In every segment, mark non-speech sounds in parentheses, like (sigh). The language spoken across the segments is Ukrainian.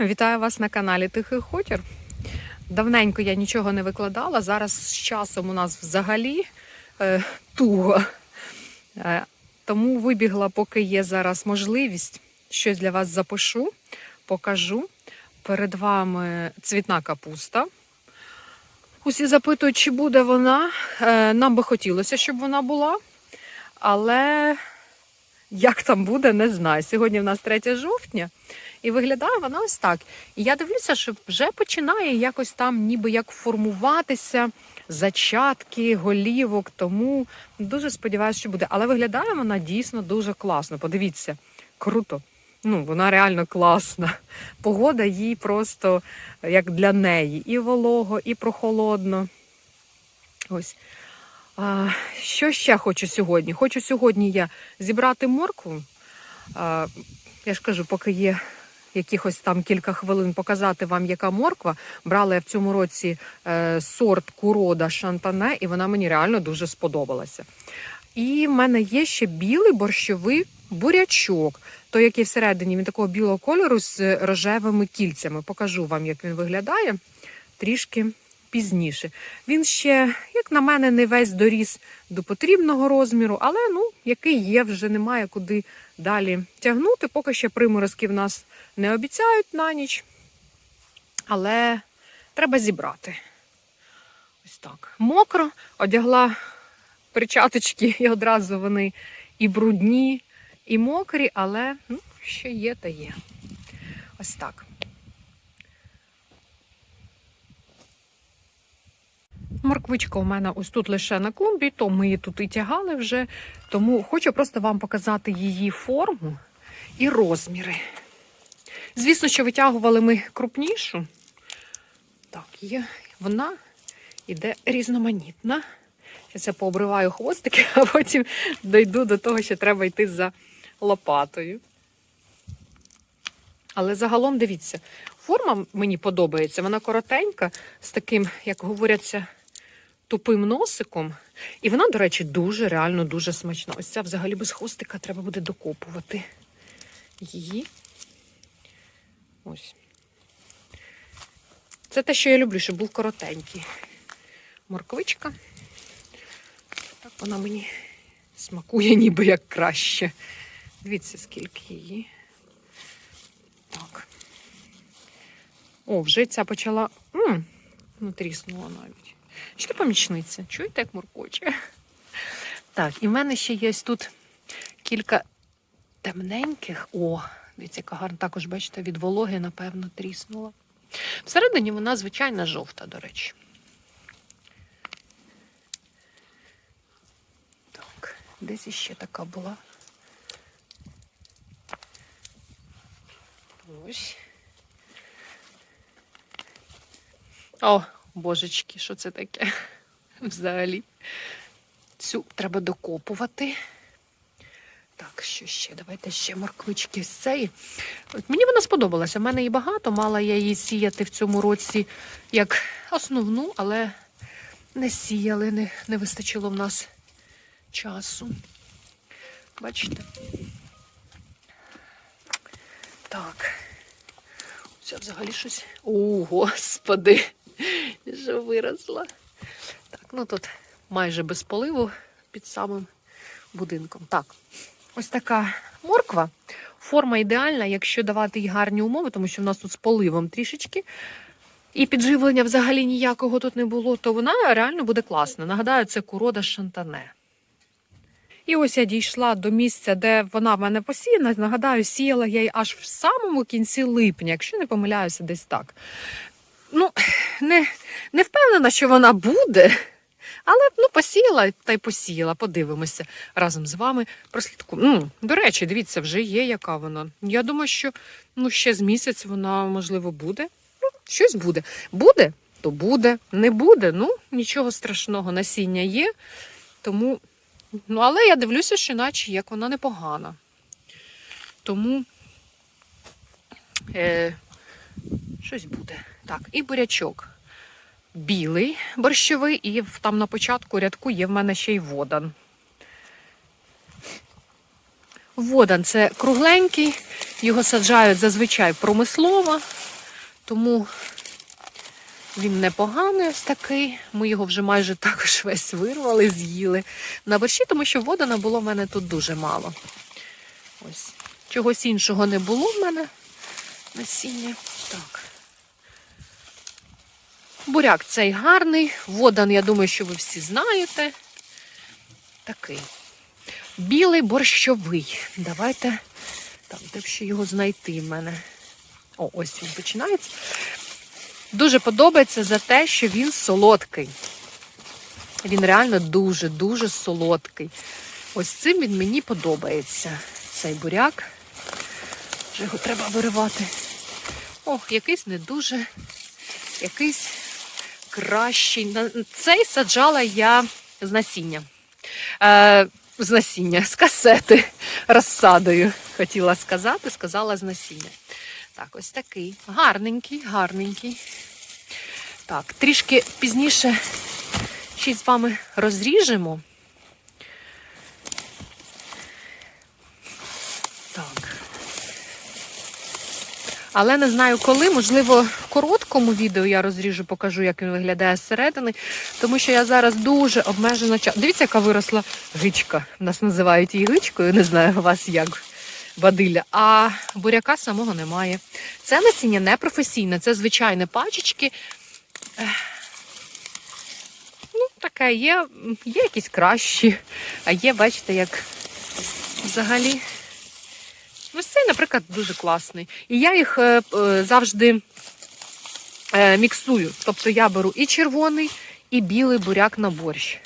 Вітаю вас на каналі Тихий Хутір. Давненько я нічого не викладала. Зараз з часом у нас взагалі е, туго. Е, тому вибігла, поки є зараз можливість, щось для вас запишу, покажу. Перед вами цвітна капуста. Усі запитують, чи буде вона. Е, нам би хотілося, щоб вона була. Але як там буде, не знаю. Сьогодні в нас 3 жовтня. І виглядає вона ось так. І я дивлюся, що вже починає якось там ніби як формуватися зачатки, голівок, тому дуже сподіваюся, що буде. Але виглядає вона дійсно дуже класно. Подивіться, круто. Ну, вона реально класна. Погода їй просто як для неї. І волого, і прохолодно. Ось. А, що ще хочу сьогодні? Хочу сьогодні я зібрати моркву. А, я ж кажу, поки є якихось там кілька хвилин показати вам, яка морква. Брала я в цьому році е, сорт курода шантане, і вона мені реально дуже сподобалася. І в мене є ще білий борщовий бурячок. Той, який всередині він такого білого кольору з рожевими кільцями. Покажу вам, як він виглядає трішки пізніше. Він ще, як на мене, не весь доріс до потрібного розміру, але ну, який є, вже немає куди далі тягнути. Поки ще приморозки в нас не обіцяють на ніч. Але треба зібрати. Ось так. Мокро, одягла перчаточки, і одразу вони і брудні, і мокрі, але ну, що є, то є. Ось так. Морквичка у мене ось тут лише на клумбі, то ми її тут і тягали вже. Тому хочу просто вам показати її форму і розміри. Звісно, що витягували ми крупнішу. Так, є. Вона іде різноманітна. Я пообриваю хвостики, (laughs) а потім дойду до того, що треба йти за лопатою. Але загалом дивіться, форма мені подобається, вона коротенька, з таким, як говоряться, тупим носиком. І вона, до речі, дуже, реально дуже смачна. Ось ця взагалі без хвостика треба буде докопувати її. Ось. Це те, що я люблю, щоб був коротенький. Морквичка. Так вона мені смакує ніби як краще. Дивіться, скільки її. Так. О, вже ця почала. М, ну, тріснула навіть. Що помічниця? Чуєте, як муркоче? Так, і в мене ще є тут кілька темненьких. О, дивіться, яка гарна. Також, бачите, від вологи, напевно, тріснула. Всередині вона звичайна жовта, до речі. Так, десь іще така була. Ось. О, божечки, що це таке? (laughs) Взагалі. Цю треба докопувати. Так, що ще? Давайте ще морквички з цієї. Мені вона сподобалася. У мене її багато, мала я її сіяти в цьому році як основну, але не сіяли, не, не вистачило в нас часу. Бачите? Так. Це взагалі щось. О, господи, (laughs) що виросла. Так, ну тут майже без поливу під самим будинком. Так, ось така морква. Форма ідеальна, якщо давати їй гарні умови, тому що в нас тут з поливом трішечки. І підживлення взагалі ніякого тут не було, то вона реально буде класна. Нагадаю, це курода шантане. І ось я дійшла до місця, де вона в мене посіяна. Нагадаю, сіяла я її аж в самому кінці липня, якщо не помиляюся, десь так. Ну, не, не впевнена, що вона буде, але ну, посіяла та й посіяла. Подивимося разом з вами. Прослідку. Ну, до речі, дивіться, вже є яка вона. Я думаю, що ну, ще з місяць вона, можливо, буде. Ну, щось буде. Буде, то буде. Не буде. Ну, нічого страшного. Насіння є. Тому. Ну, але я дивлюся, що наче як вона непогана. Тому е, щось буде. Так, і бурячок. Білий борщовий, і там на початку рядку є в мене ще й водан. Водан це кругленький, Його саджають зазвичай промислово, тому він непоганий ось такий. Ми його вже майже також весь вирвали, з'їли на борщі, тому що вода набуло в мене тут дуже мало. Ось. Чогось іншого не було в мене насіння. Так. Буряк цей гарний. Водан, я думаю, що ви всі знаєте. Такий. Білий борщовий. Давайте. Так, де б ще його знайти в мене? О, ось він починається. Дуже подобається за те, що він солодкий. Він реально дуже-дуже солодкий. Ось цим він мені подобається. Цей буряк. Вже його треба виривати. Ох, якийсь не дуже, якийсь кращий. Цей саджала я з насіння. Е, з насіння, з касети розсадою, хотіла сказати, сказала з насіння. Так, ось такий. Гарненький, гарненький. Так, трішки пізніше ще з вами розріжемо. Але не знаю коли, можливо, в короткому відео я розріжу, покажу, як він виглядає зсередини, тому що я зараз дуже обмежена час. Дивіться, яка виросла гичка. Нас називають її гичкою, не знаю у вас як бадилля. А буряка самого немає. Це насіння не професійне, це звичайне пачечки. Ну, таке є, є якісь кращі, а є, бачите, як взагалі. Ось цей, наприклад, дуже класний. І я їх е, е, завжди е, міксую. Тобто я беру і червоний, і білий буряк на борщ.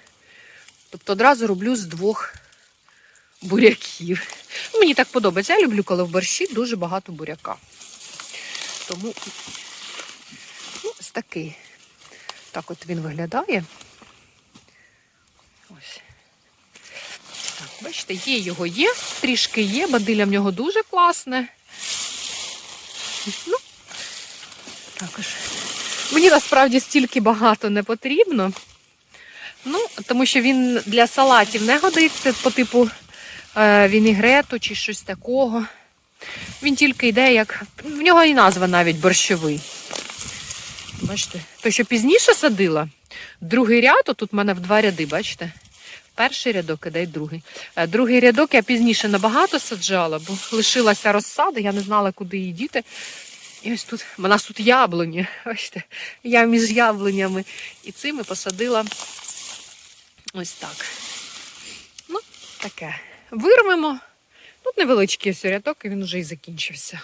Тобто одразу роблю з двох буряків. Мені так подобається. Я люблю, коли в борщі дуже багато буряка. Тому ну, ось такий. Так от він виглядає. Ось. Бачите, є його є, трішки є, бадилля в нього дуже класне. Ну, також. Мені насправді стільки багато не потрібно. Ну, тому що він для салатів не годиться по типу е, вінігрету чи щось такого. Він тільки йде як. В нього і назва навіть борщовий. Бачите, то, що пізніше садила, другий ряд, тут в мене в два ряди, бачите? Перший рядок іде й другий. Е, Другий рядок я пізніше набагато саджала, бо лишилася розсада, я не знала, куди її діти. І ось тут, у нас тут яблуні. (laughs) Бачите, я між яблунями. І цими посадила ось так. Ну, таке. Вирвемо. Тут невеличкий ось рядок, і він вже і закінчився.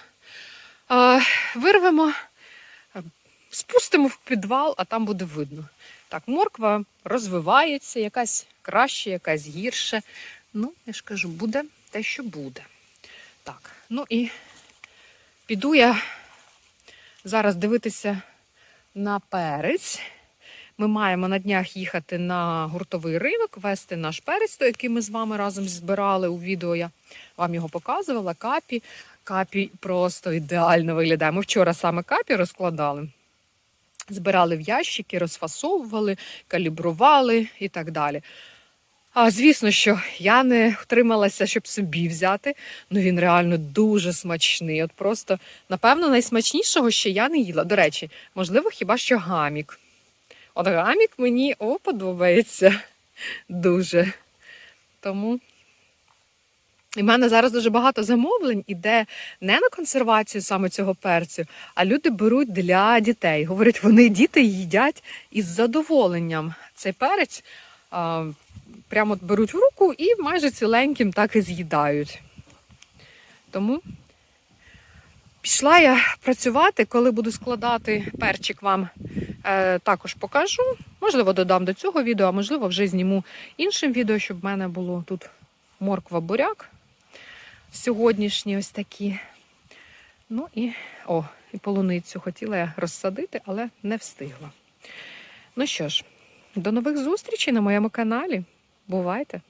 Е, Вирвемо, е, спустимо в підвал, а там буде видно. Так, морква розвивається, якась краще, якась гірше. Ну, я ж кажу, буде те, що буде. Так, ну і піду я зараз дивитися на перець. Ми маємо на днях їхати на гуртовий ринок, вести наш перець, той, який ми з вами разом збирали у відео. Я вам його показувала. Капі. Капі просто ідеально виглядає. Ми вчора саме капі розкладали. Збирали в ящики, розфасовували, калібрували і так далі. А звісно, що я не втрималася, щоб собі взяти. Ну він реально дуже смачний. От просто, напевно, найсмачнішого ще я не їла. До речі, можливо, хіба що гамік. От гамік мені о, подобається (laughs) дуже. Тому і в мене зараз дуже багато замовлень іде не на консервацію саме цього перцю, а люди беруть для дітей. Говорять, вони діти їдять із задоволенням цей перець. А, прямо беруть в руку і майже ціленьким так і з'їдають. Тому пішла я працювати, коли буду складати перчик вам е, також покажу. Можливо, додам до цього відео, а можливо, вже зніму іншим відео, щоб в мене було тут морква буряк. Сьогоднішні ось такі. Ну і о, і полуницю хотіла я розсадити, але не встигла. Ну що ж, до нових зустрічей на моєму каналі. Бувайте!